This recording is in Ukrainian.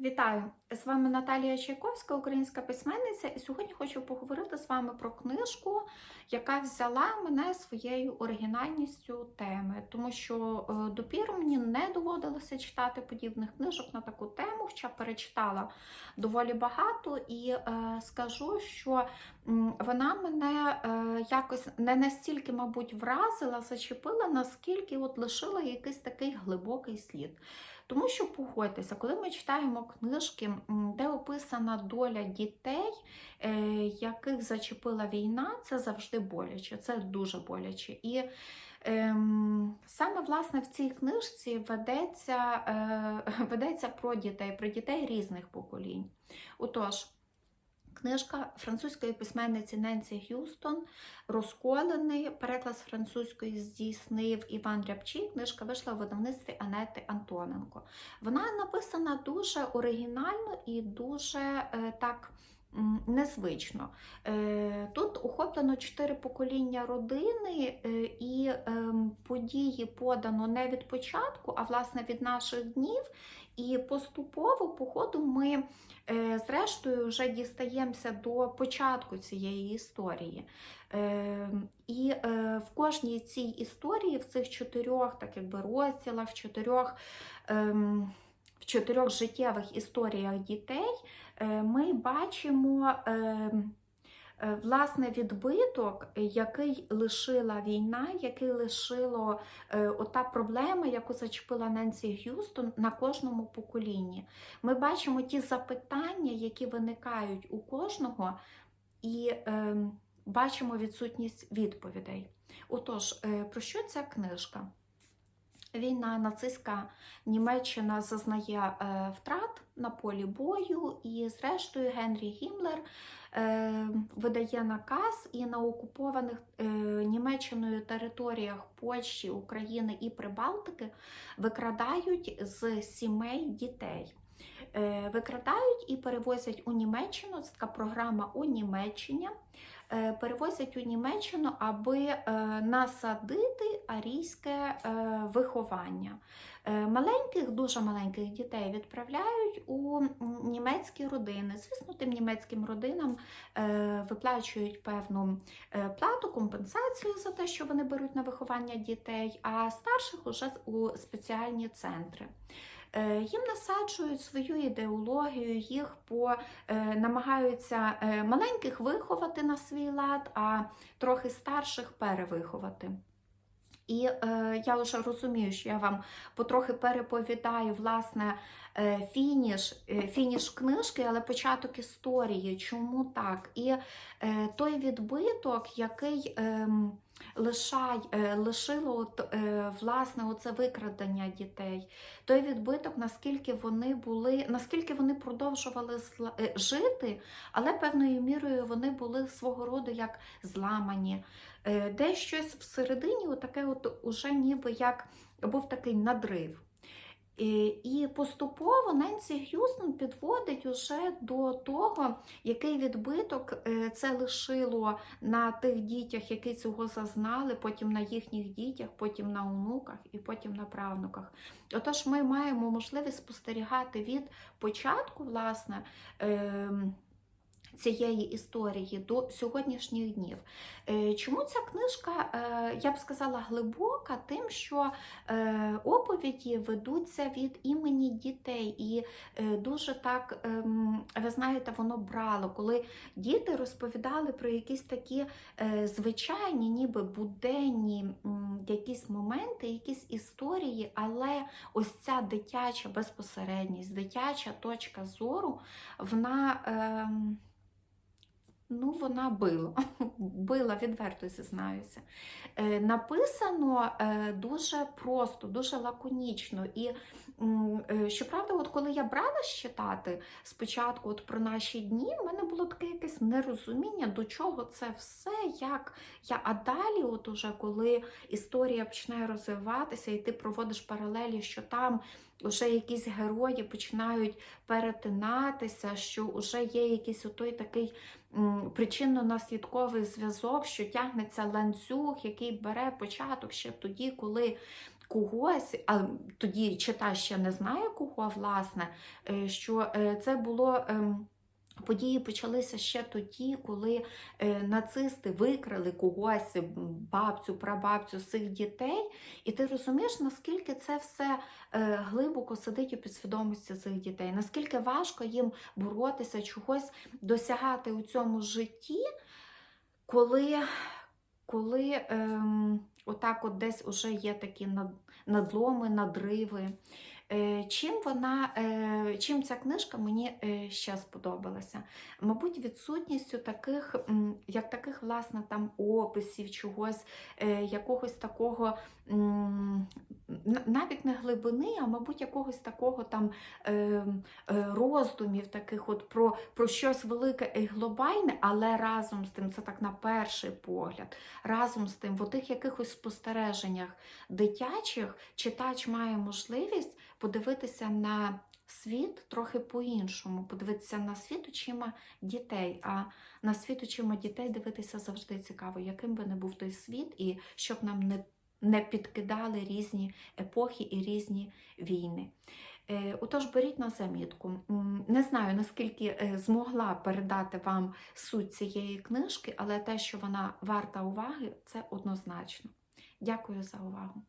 Вітаю! З вами Наталія Чайковська, українська письменниця, і сьогодні хочу поговорити з вами про книжку, яка взяла мене своєю оригінальністю теми, тому що е, допіру мені не доводилося читати подібних книжок на таку тему, хоча перечитала доволі багато, і е, скажу, що вона мене е, якось не настільки, мабуть, вразила, зачепила, наскільки от лишила якийсь такий глибокий слід. Тому що погодьтеся, коли ми читаємо книжки, де описана доля дітей, е, яких зачепила війна, це завжди боляче, це дуже боляче. І ем, саме власне в цій книжці ведеться, е, ведеться про дітей, про дітей різних поколінь. Отож, Книжка французької письменниці Ненсі Г'юстон Розколений. Переклад французької здійснив Іван Рябчий. Книжка вийшла в видавництві Анети Антоненко. Вона написана дуже оригінально і дуже е, так. Незвично. Е, Тут охоплено чотири покоління родини, е, і ем, події подано не від початку, а власне від наших днів. І поступово, по ходу, ми е, зрештою вже дістаємося до початку цієї історії. Е, І в кожній цій історії, в цих чотирьох так якби, розділах, в чотирьох. ем, В чотирьох життєвих історіях дітей ми бачимо ем, е, власне відбиток, який лишила війна, який лишило е, ота проблема, яку зачепила Ненсі Г'юстон на кожному поколінні. Ми бачимо ті запитання, які виникають у кожного, і е, бачимо відсутність відповідей. Отож, е, про що ця книжка? Війна, нацистська Німеччина зазнає е, втрат на полі бою, і, зрештою, Генрі Гімлер е, видає наказ і на окупованих е, Німеччиною територіях Польщі, України і Прибалтики викрадають з сімей дітей. Викрадають і перевозять у Німеччину. Це така програма у Німеччині. Е, Перевозять у Німеччину, аби е, насадити арійське е, виховання. Маленьких, дуже маленьких дітей відправляють у німецькі родини. Звісно, тим німецьким родинам виплачують певну плату, компенсацію за те, що вони беруть на виховання дітей, а старших уже у спеціальні центри. Е, Їм насаджують свою ідеологію, їх по, е, намагаються е, маленьких виховати на свій лад, а трохи старших перевиховати. І е, я вже розумію, що я вам потрохи переповідаю власне е, фініш, е, фініш книжки, але початок історії. Чому так? І е, той відбиток, який е, лишай, е, лишило от, е, власне оце викрадення дітей, той відбиток, наскільки вони були, наскільки вони продовжували е, жити, але певною мірою вони були свого роду як зламані. Де щось всередині, отаке от уже ніби як був такий надрив. І, і поступово Ненсі Г'юстон підводить уже до того, який відбиток е, це лишило на тих дітях, які цього зазнали, потім на їхніх дітях, потім на онуках і потім на правнуках. Отож, ми маємо можливість спостерігати від початку, власне. Ем, Цієї історії до сьогоднішніх днів. Е, Чому ця книжка, е, я б сказала, глибока, тим, що е, оповіді ведуться від імені дітей, і дуже так, ем, ви знаєте, воно брало, коли діти розповідали про якісь такі звичайні, ніби буденні якісь моменти, якісь історії, але ось ця дитяча безпосередність, дитяча точка зору, вона. Ну, вона била, била, відверто зізнаюся. Е, написано е, дуже просто, дуже лаконічно. І е, щоправда, от коли я брала читати спочатку от про наші дні, в мене було таке якесь нерозуміння, до чого це все, як я. А далі, от уже коли історія починає розвиватися, і ти проводиш паралелі, що там вже якісь герої починають перетинатися, що вже є якийсь отой такий причинно-наслідковий зв'язок, що тягнеться ланцюг, який бере початок ще тоді, коли когось, а тоді чита ще не знає кого, власне, е, що е, це було. Події почалися ще тоді, коли е, нацисти викрали когось, бабцю, прабабцю цих дітей, і ти розумієш, наскільки це все е, глибоко сидить у підсвідомості цих дітей, наскільки важко їм боротися, чогось досягати у цьому житті, коли, коли ем, отак от десь уже є такі надломи, надриви. Е, Чим вона, е, чим ця книжка мені е, ще сподобалася? Мабуть, відсутністю таких, як таких, власне, там описів, чогось, якогось такого, навіть не глибини, а мабуть, якогось такого там роздумів, таких от про, про щось велике і глобальне, але разом з тим, це так на перший погляд, разом з тим, в отих якихось спостереженнях дитячих читач має можливість подивитися на світ трохи по-іншому, подивитися на світ очима дітей. А на світ очима дітей дивитися завжди цікаво, яким би не був той світ, і щоб нам не, не підкидали різні епохи і різні війни. Е, Отож, беріть на замітку. Не знаю, наскільки е, змогла передати вам суть цієї книжки, але те, що вона варта уваги, це однозначно. Дякую за увагу.